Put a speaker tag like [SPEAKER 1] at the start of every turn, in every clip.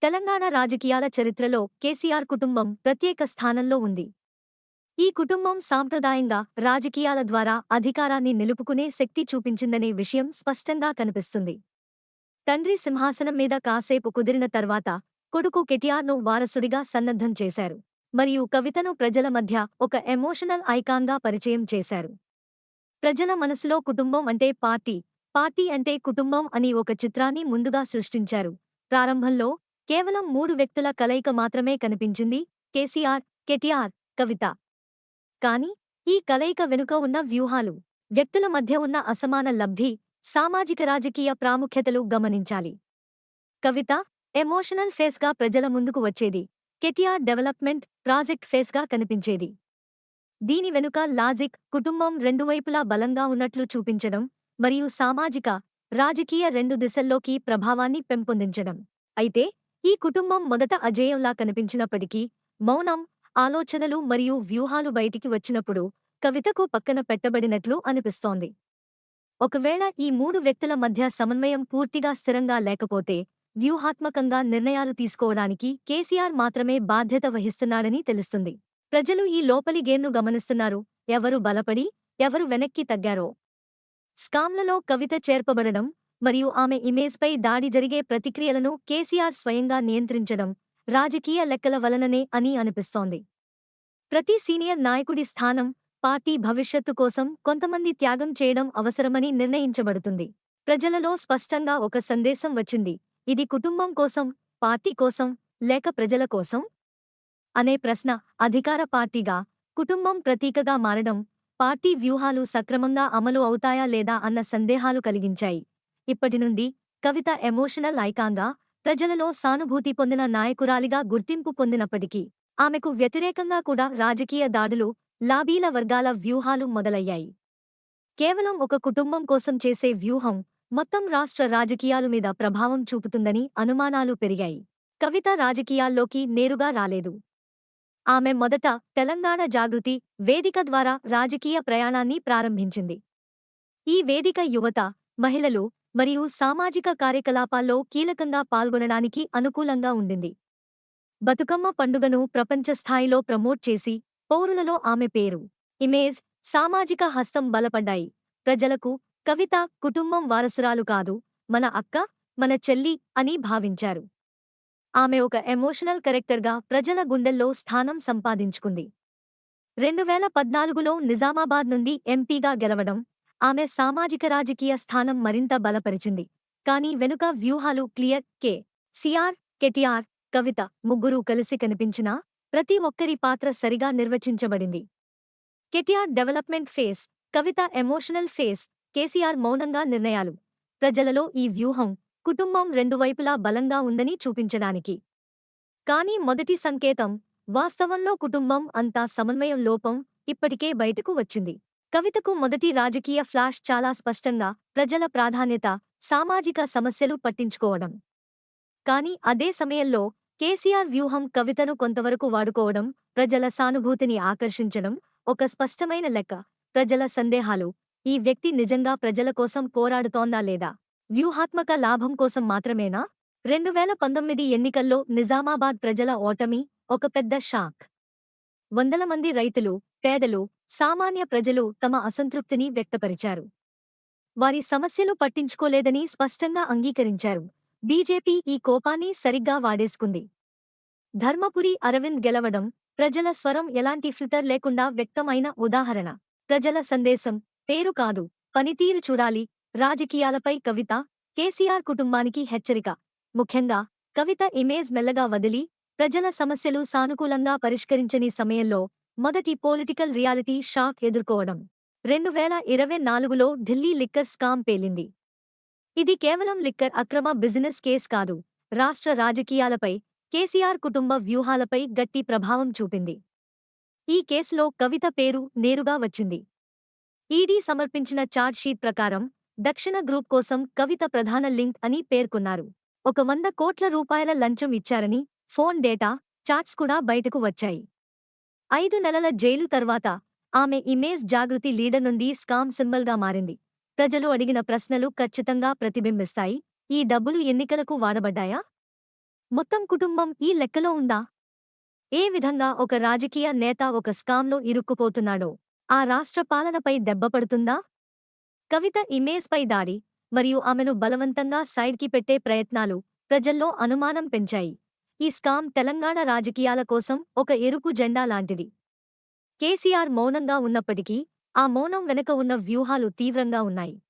[SPEAKER 1] తెలంగాణ రాజకీయాల చరిత్రలో కేసీఆర్ కుటుంబం ప్రత్యేక స్థానంలో ఉంది. ఈ కుటుంబం సాంప్రదాయంగా రాజకీయాల ద్వారా అధికారాన్ని నిలుపుకునే శక్తి చూపించిందనే విషయం స్పష్టంగా కనిపిస్తుంది. తండ్రి సింహాసనం మీద కాసేపు కుదిరిన తర్వాత కొడుకు కెటిఆర్ను వారసుడిగా సన్నద్ధం చేశారు. మరియు కవితను ప్రజల మధ్య ఒక ఎమోషనల్ ఐకాన్గా పరిచయం చేశారు. ప్రజల మనసులో కుటుంబం అంటే పార్టీ పార్టీ అంటే కుటుంబం అని ఒక చిత్రాన్ని ముందుగా సృష్టించారు. ప్రారంభంలో కేవలం మూడు వ్యక్తుల కలయిక మాత్రమే కనిపించింది కేసీఆర్ కెటిఆర్ కవిత. కాని ఈ కలయిక వెనుక ఉన్న వ్యూహాలు వ్యక్తుల మధ్య ఉన్న అసమాన లబ్ధి సామాజిక రాజకీయ ప్రాముఖ్యతలు గమనించాలి. కవిత ఎమోషనల్ ఫేస్గా ప్రజల ముందుకు వచ్చేది కెటిఆర్ డెవలప్మెంట్ ప్రాజెక్ట్ ఫేస్గా కనిపించేది. దీని వెనుక లాజిక్ కుటుంబం రెండు వైపులా బలంగా ఉన్నట్లు చూపించడం మరియు సామాజిక రాజకీయ రెండు దిశల్లోకి ప్రభావాన్ని పెంపొందించడం. అయితే ఈ కుటుంబం మొదట అజేయంలా కనిపించినప్పటికీ మౌనం ఆలోచనలు మరియు వ్యూహాలు బయటికి వచ్చినప్పుడు కవితకు పక్కన పెట్టబడినట్లు అనిపిస్తోంది. ఒకవేళ ఈ మూడు వ్యక్తుల మధ్య సమన్వయం పూర్తిగా స్థిరంగా లేకపోతే వ్యూహాత్మకంగా నిర్ణయాలు తీసుకోవడానికి కేసీఆర్ మాత్రమే బాధ్యత వహిస్తున్నాడని తెలుస్తుంది. ప్రజలు ఈ లోపలి గేమ్ను గమనిస్తున్నారు. ఎవరు బలపడి ఎవరు వెనక్కి తగ్గారో. స్కామ్లలో కవిత చేర్పబడడం మరియు ఆమె ఇమేజ్పై దాడి జరిగే ప్రతిక్రియలను కేసీఆర్ స్వయంగా నియంత్రించడం రాజకీయ లెక్కల వలననే అని అనిపిస్తోంది. ప్రతి సీనియర్ నాయకుడి స్థానం పార్టీ భవిష్యత్తు కోసం కొంతమంది త్యాగం చేయడం అవసరమని నిర్ణయించబడుతుంది. ప్రజలలో స్పష్టంగా ఒక సందేశం వచ్చింది. ఇది కుటుంబం కోసం పార్టీ కోసం లేక ప్రజల కోసం? అనే ప్రశ్న అధికార పార్టీగా కుటుంబం ప్రతీకగా మారడం పార్టీ వ్యూహాలు సక్రమంగా అమలు అవుతాయా లేదా అన్న సందేహాలు కలిగించాయి. ఇప్పటి నుండి కవిత ఎమోషనల్ ఐకాంగా ప్రజలలో సానుభూతి పొందిన నాయకురాలిగా గుర్తింపు పొందినప్పటికీ ఆమెకు వ్యతిరేకంగా కూడా రాజకీయ దాడులు లాబీల వర్గాల వ్యూహాలు మొదలయ్యాయి. కేవలం ఒక కుటుంబం కోసం చేసే వ్యూహం మొత్తం రాష్ట్ర రాజకీయాలు మీద ప్రభావం చూపుతుందని అనుమానాలు పెరిగాయి. కవిత రాజకీయాల్లోకి నేరుగా రాలేదు. ఆమె మొదట తెలంగాణ జాగృతి వేదిక ద్వారా రాజకీయ ప్రయాణాన్ని ప్రారంభించింది. ఈ వేదిక యువత మహిళలు మరియు సామాజిక కార్యకలాపాల్లో కీలకంగా పాల్గొనడానికి అనుకూలంగా ఉండింది. బతుకమ్మ పండుగను ప్రపంచస్థాయిలో ప్రమోట్ చేసి పౌరులలో ఆమె పేరు ఇమేజ్ సామాజిక హస్తం బలపడ్డాయి. ప్రజలకు కవిత కుటుంబం వారసురాలు కాదు మన అక్క మన చెల్లి అని భావించారు. ఆమె ఒక ఎమోషనల్ కరెక్టర్గా ప్రజల గుండెల్లో స్థానం సంపాదించుకుంది. రెండు వేల పద్నాలుగులో నిజామాబాద్ నుండి ఎంపీగా గెలవడం ఆమె సామాజిక రాజకీయ స్థానం మరింత బలపరిచింది. కానీ వెనుక వ్యూహాలు clear. K. CR KTR Kavitha ముగ్గురూ కలిసి కనిపించినా ప్రతి ఒక్కరి పాత్ర సరిగా నిర్వచించబడింది. KTR development face Kavitha emotional face KCR మౌనంగా నిర్ణయాలు. ప్రజలలో ఈ వ్యూహం కుటుంబం రెండు వైపులా బలంగా ఉందని చూపించడానికి. కానీ మొదటి సంకేతం వాస్తవంలో కుటుంబం అంతా సమన్వయం లోపం ఇప్పటికే బయటకు వచ్చింది. కవితకు మొదటి రాజకీయ ఫ్లాష్ చాలా స్పష్టంగా ప్రజల ప్రాధాన్యత సామాజిక సమస్యలు పట్టించుకోవడం. కాని అదే సమయంలో కేసీఆర్ వ్యూహం కవితను కొంతవరకు వాడుకోవడం ప్రజల సానుభూతిని ఆకర్షించడం ఒక స్పష్టమైన లెక్క. ప్రజల సందేహాలు ఈ వ్యక్తి నిజంగా ప్రజల కోసం పోరాడుతోందా లేదా? వ్యూహాత్మక లాభం కోసం మాత్రమేనా? రెండు వేల పంతొమ్మిది ఎన్నికల్లో నిజామాబాద్ ప్రజల ఓటమి ఒక పెద్ద షాక్. వందల మంది రైతులు పేదలు సామాన్య ప్రజలు తమ అసంతృప్తిని వ్యక్తపరిచారు. వారి సమస్యలు పట్టించుకోలేదని స్పష్టంగా అంగీకరించారు. బీజేపీ ఈ కోపాన్ని సరిగ్గా వాడేసుకుంది. ధర్మపురి అరవింద్ గెలవడం ప్రజల స్వరం ఎలాంటి ఫిల్టర్ లేకుండా వ్యక్తమైన ఉదాహరణ. ప్రజల సందేశం పేరు కాదు పనితీరు చూడాలి రాజకీయాలపై కవిత కేసీఆర్ కుటుంబానికి హెచ్చరిక. ముఖ్యంగా కవిత ఇమేజ్ మెల్లగా వదిలి ప్రజల సమస్యలు సానుకూలంగా పరిష్కరించని సమయంలో మొదటి పొలిటికల్ రియాలిటీ షాక్ ఎదుర్కోవడం. రెండు వేల ఇరవై నాలుగులో ఢిల్లీ లిక్కర్ స్కామ్ పేలింది. ఇది కేవలం లిక్కర్ అక్రమ బిజినెస్ కేస్ కాదు రాష్ట్ర రాజకీయాలపై కేసీఆర్ కుటుంబ వ్యూహాలపై గట్టి ప్రభావం చూపింది. ఈ కేసులో కవిత పేరు నేరుగా వచ్చింది. ఈడీ సమర్పించిన ఛార్జ్షీట్ ప్రకారం దక్షిణ గ్రూప్ కోసం కవిత ప్రధాన లింక్ అని పేర్కొన్నారు. ఒక వంద కోట్ల రూపాయల లంచం ఇచ్చారని ఫోన్ డేటా చాట్స్ కూడా బయటకు వచ్చాయి. ఐదు నెలల జైలు తర్వాత ఆమె ఇమేజ్ జాగృతి లీడర్ నుండి స్కామ్ సింబల్గా మారింది. ప్రజలు అడిగిన ప్రశ్నలు ఖచ్చితంగా ప్రతిబింబిస్తాయి. ఈ డబ్బులు ఎన్నికలకు వాడబడ్డాయా? మొత్తం కుటుంబం ఈ లెక్కలో ఉందా? ఏ విధంగా ఒక రాజకీయ నేత ఒక స్కామ్లో ఇరుక్కుపోతున్నాడో? ఆ రాష్ట్ర పాలనపై దెబ్బపడుతుందా కవిత ఇమేజ్పై దాడి మరియు ఆమెను బలవంతంగా సైడ్కి పెట్టే ప్రయత్నాలు ప్రజల్లో అనుమానం పెంచాయి. ఈ స్కామ్ తెలంగాణ రాజకీయాల కోసం ఒక ఎరుపు జెండా లాంటిది. కేసీఆర్ మౌనంగా ఉన్నప్పటికీ ఆ మౌనం వెనుక ఉన్న వ్యూహాలు తీవ్రంగా ఉన్నాయి.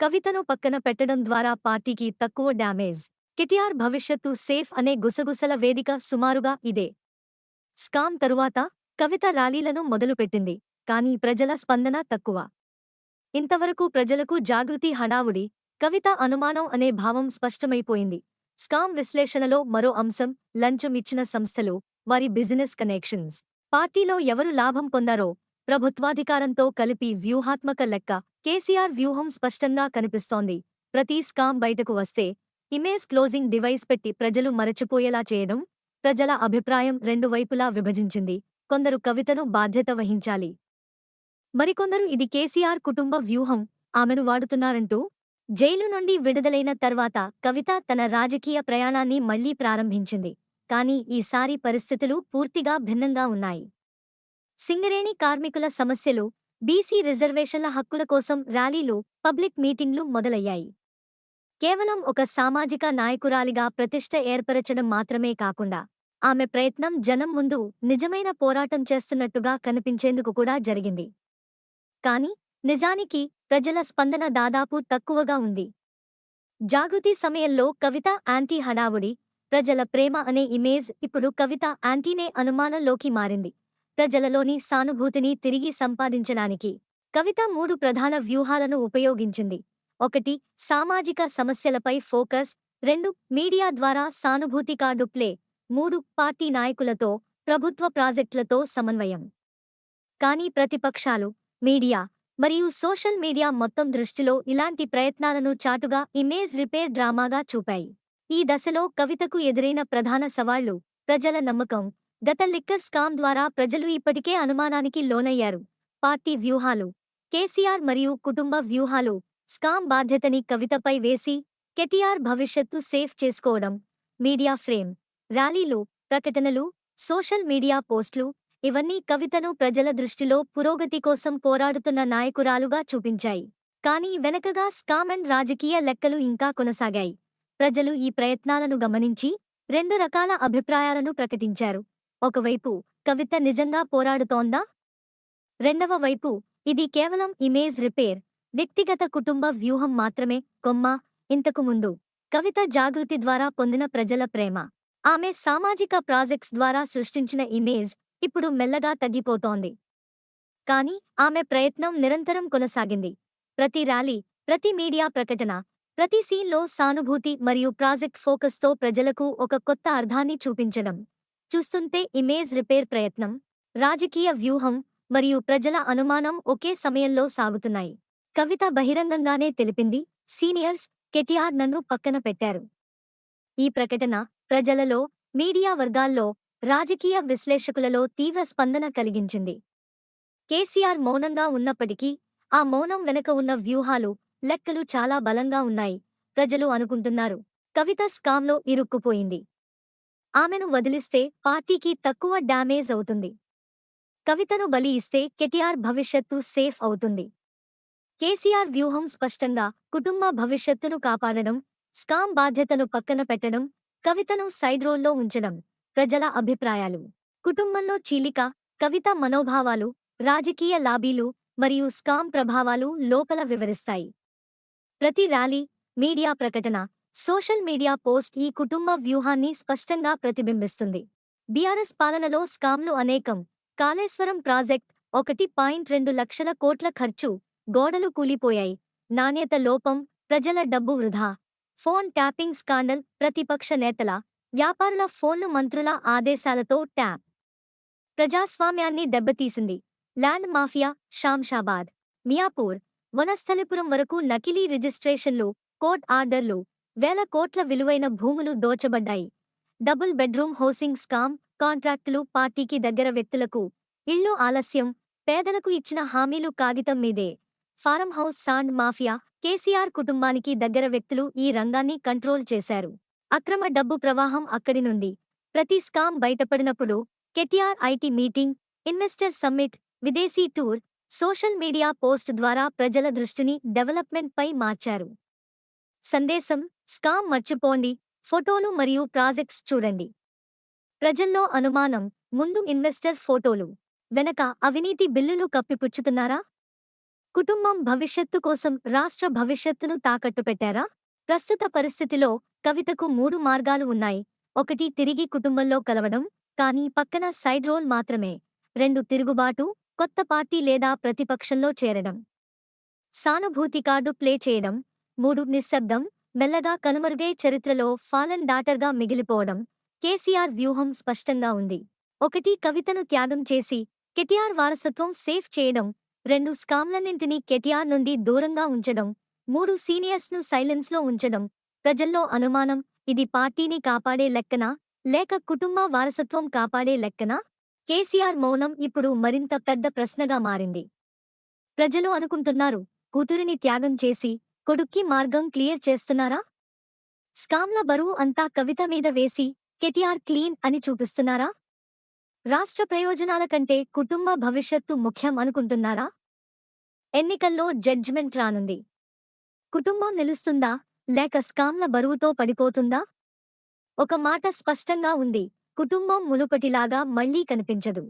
[SPEAKER 1] కవితను పక్కన పెట్టడం ద్వారా పార్టీకి తక్కువ డ్యామేజ్ కెటిఆర్ భవిష్యత్తు సేఫ్ అనే గుసగుసల వేదిక సుమారుగా ఇదే. స్కామ్ తరువాత కవిత ర్యాలీలను మొదలుపెట్టింది కానీ ప్రజల స్పందన తక్కువ. ఇంతవరకు ప్రజలకు జాగృతి హడావుడి కవిత అనుమానం అనే భావం స్పష్టమైపోయింది. స్కామ్ విశ్లేషణలో మరో అంశం లంచం ఇచ్చిన సంస్థలు వారి బిజినెస్ కనెక్షన్స్. పార్టీలో ఎవరు లాభం పొందారో ప్రభుత్వాధికారంతో కలిపి వ్యూహాత్మక లెక్క కేసీఆర్ వ్యూహం స్పష్టంగా కనిపిస్తోంది. ప్రతి స్కామ్ బయటకు వస్తే ఇమేజ్ క్లోజింగ్ డివైస్ పెట్టి ప్రజలు మరచిపోయేలా చేయడం ప్రజల అభిప్రాయం రెండు వైపులా విభజించింది. కొందరు కవితను బాధ్యత వహించాలి. మరికొందరు ఇది కేసీఆర్ కుటుంబ వ్యూహం. ఆమెను వాడుతున్నారంటూ జైలు నుండి విడుదలైన తర్వాత కవిత తన రాజకీయ ప్రయాణాన్ని మళ్ళీ ప్రారంభించింది. కానీ ఈసారి పరిస్థితులు పూర్తిగా భిన్నంగా ఉన్నాయి. సింగరేణి కార్మికుల సమస్యలు బీసీ రిజర్వేషన్ల హక్కుల కోసం ర్యాలీలు పబ్లిక్ మీటింగ్లు మొదలయ్యాయి. కేవలం ఒక సామాజిక నాయకురాలిగా ప్రతిష్ట ఏర్పరచడం మాత్రమే కాకుండా ఆమె ప్రయత్నం జనం ముందు నిజమైన పోరాటం చేస్తున్నట్టుగా కనిపించేందుకు కూడా జరిగింది. కాని నిజానికి ప్రజల స్పందన దాదాపు తక్కువగా ఉంది. జాగృతి సమయంలో కవిత యాంటీ హడావుడి ప్రజల ప్రేమ అనే ఇమేజ్ ఇప్పుడు కవిత యాంటీనే అనుమానంలోకి మారింది. ప్రజలలోని సానుభూతిని తిరిగి సంపాదించడానికి కవిత మూడు ప్రధాన వ్యూహాలను ఉపయోగించింది. ఒకటి సామాజిక సమస్యలపై ఫోకస్. రెండు మీడియా ద్వారా సానుభూతి కార్డు ప్లే. మూడు పార్టీ నాయకులతో ప్రభుత్వ ప్రాజెక్టులతో సమన్వయం. కానీ ప్రతిపక్షాలు మీడియా మరియు సోషల్ మీడియా మొత్తం దృష్టిలో ఇలాంటి ప్రయత్నాలను చాటుగా ఇమేజ్ రిపేర్ డ్రామాగా చూపాయి. ఈ దశలో కవితకు ఎదురైన ప్రధాన సవాళ్ళు ప్రజల నమ్మకం గత లిక్కర్ స్కామ్ ద్వారా ప్రజలు ఇప్పటికే అనుమానానికి లోనయ్యారు. పార్టీ వ్యూహాలు కేసీఆర్ మరియు కుటుంబ వ్యూహాలు స్కామ్ బాధ్యతని కవితపై వేసి కెటిఆర్ భవిష్యత్తు సేఫ్ చేసుకోవడం మీడియా ఫ్రేమ్ ర్యాలీలు ప్రకటనలు సోషల్ మీడియా పోస్టులు ఇవన్నీ కవితను ప్రజల దృష్టిలో పురోగతి కోసం పోరాడుతున్న నాయకురాలుగా చూపించాయి. కానీ వెనకగా స్కామ్ అండ్ రాజకీయ లెక్కలు ఇంకా కొనసాగాయి. ప్రజలు ఈ ప్రయత్నాలను గమనించి రెండు రకాల అభిప్రాయాలను ప్రకటించారు. ఒకవైపు కవిత నిజంగా పోరాడుతోందా? రెండవ వైపు ఇది కేవలం ఇమేజ్ రిపేర్ వ్యక్తిగత కుటుంబ వ్యూహం మాత్రమే కొమ్మ ఇంతకు ముందు. కవిత జాగృతి ద్వారా పొందిన ప్రజల ప్రేమ. ఆమె సామాజిక ప్రాజెక్ట్స్ ద్వారా సృష్టించిన ఇమేజ్ ఇప్పుడు మెల్లగా తగ్గిపోతోంది. కాని ఆమె ప్రయత్నం నిరంతరం కొనసాగింది. ప్రతి ర్యాలీ ప్రతి మీడియా ప్రకటన ప్రతి సీన్లో సానుభూతి మరియు ప్రాజెక్ట్ ఫోకస్తో ప్రజలకు ఒక కొత్త అర్థాన్ని చూపించడం. చూస్తుంటే ఇమేజ్ రిపేర్ ప్రయత్నం రాజకీయ వ్యూహం మరియు ప్రజల అనుమానం ఒకే సమయంలో సాగుతున్నాయి. కవిత బహిరంగంగానే తెలిపింది సీనియర్స్ కెటిఆర్ నన్ను పక్కన పెట్టారు. ఈ ప్రకటన ప్రజలలో మీడియా వర్గాల్లో రాజకీయ విశ్లేషకులలో తీవ్ర స్పందన కలిగించింది. కేసీఆర్ మౌనంగా ఉన్నప్పటికీ ఆ మౌనం వెనక ఉన్న వ్యూహాలు లెక్కలు చాలా బలంగా ఉన్నాయి ప్రజలు అనుకుంటున్నారు. కవిత స్కామ్లో ఇరుక్కుపోయింది. ఆమెను వదిలిస్తే పార్టీకి తక్కువ డ్యామేజ్ అవుతుంది. కవితను బలి ఇస్తే కెటిఆర్ భవిష్యత్తు సేఫ్ అవుతుంది. కేసీఆర్ వ్యూహం స్పష్టంగా కుటుంబ భవిష్యత్తును కాపాడడం స్కామ్ బాధ్యతను పక్కన పెట్టడం కవితను సైడ్ రోల్లో ఉంచడం. ప్రజల అభిప్రాయాలు. కుటుంబంలో చీలిక కవిత మనోభావాలు రాజకీయ లాబీలు మరియు స్కామ్ ప్రభావాలు లోపల వివరిస్తాయి. ప్రతి ర్యాలీ మీడియా ప్రకటన సోషల్ మీడియా పోస్ట్ ఈ కుటుంబ వ్యూహాన్ని స్పష్టంగా ప్రతిబింబిస్తుంది. బీఆర్ఎస్ పాలనలో స్కామ్లు అనేకం. కాళేశ్వరం ప్రాజెక్ట్ ఒకటి పాయింట్ రెండు లక్షల కోట్ల ఖర్చు గోడలు కూలిపోయాయి. నాణ్యత లోపం ప్రజల డబ్బు వృధా. ఫోన్ ట్యాపింగ్ స్కాండల్ ప్రతిపక్ష నేతల వ్యాపారుల ఫోన్లు మంత్రుల ఆదేశాలతో ట్యాప్. ప్రజాస్వామ్యాన్ని దెబ్బతీసింది. ల్యాండ్ మాఫియా షాంషాబాద్ మియాపూర్ వనస్థలిపురం వరకు నకిలీ రిజిస్ట్రేషన్లు కోర్ట్ ఆర్డర్లు వేల కోట్ల విలువైన భూములు దోచబడ్డాయి. డబుల్ బెడ్రూమ్ హౌసింగ్ స్కామ్ కాంట్రాక్టులు పార్టీకి దగ్గర వ్యక్తులకు ఇళ్ళు ఆలస్యం పేదలకు ఇచ్చిన హామీలు కాగితం మీదే. Farm house sand mafia KCR కుటుంబానికి దగ్గర వ్యక్తులు ఈ రంగాన్ని కంట్రోల్ చేశారు. అక్రమ డబ్బు ప్రవాహం అక్కడి నుండి. ప్రతి scam బయటపడినప్పుడు KTR IT meeting investor summit విదేశీ టూర్ సోషల్ మీడియా పోస్ట్ ద్వారా ప్రజల దృష్టిని డెవలప్మెంట్పై మార్చారు. సందేశం స్కామ్ మర్చిపోండి ఫోటోలు మరియు ప్రాజెక్ట్స్ చూడండి. ప్రజల్లో అనుమానం ముందు ఇన్వెస్టర్ ఫోటోలు. వెనక అవినీతి బిల్లులు కప్పిపుచ్చుతున్నారా? కుటుంబం భవిష్యత్తు కోసం రాష్ట్ర భవిష్యత్తును తాకట్టు పెట్టారా? ప్రస్తుత పరిస్థితిలో కవితకు మూడు మార్గాలు ఉన్నాయి. ఒకటి తిరిగి కుటుంబంలో కలవడం కానీ పక్కన సైడ్ రోల్ మాత్రమే. రెండు తిరుగుబాటు కొత్త పార్టీ లేదా ప్రతిపక్షంలో చేరడం. సానుభూతి కార్డు ప్లే చేయడం. మూడు నిశ్శబ్దం మెల్లగా కనుమరుగే చరిత్రలో ఫాలన్ డాటర్గా మిగిలిపోవడం. కేసీఆర్ వ్యూహం స్పష్టంగా ఉంది. ఒకటి కవితను త్యాగం చేసి కెటిఆర్ వారసత్వం సేఫ్ చేయడం. రెండు స్కామ్లన్నింటినీ కెటిఆర్ నుండి దూరంగా ఉంచడం. మూడు సీనియర్స్ను సైలెన్స్లో ఉంచడం ప్రజల్లో అనుమానం ఇది పార్టీని కాపాడే లెక్కనా? లేక కుటుంబ వారసత్వం కాపాడే లెక్కనా? కేసీఆర్ మౌనం ఇప్పుడు మరింత పెద్ద ప్రశ్నగా మారింది. ప్రజలు అనుకుంటున్నారు కూతురిని త్యాగం చేసి కొడుక్కి మార్గం క్లియర్ చేస్తున్నారా? స్కామ్ల బరువు అంతా కవిత మీద వేసి కెటిఆర్ క్లీన్ అని చూపిస్తున్నారా? రాష్ట్ర ప్రయోజనాల కంటే కుటుంబ భవిష్యత్తు ముఖ్యం అనుకుంటున్నారా? ఎన్నికల్లో జడ్జిమెంట్ రానుంది. కుటుంబం నిలుస్తుందా? లేక స్కామ్ల బరువుతో పడిపోతుందా? ఒక మాట స్పష్టంగా ఉంది. కుటుంబం మునుపటిలాగా మళ్ళీ కనిపించదు.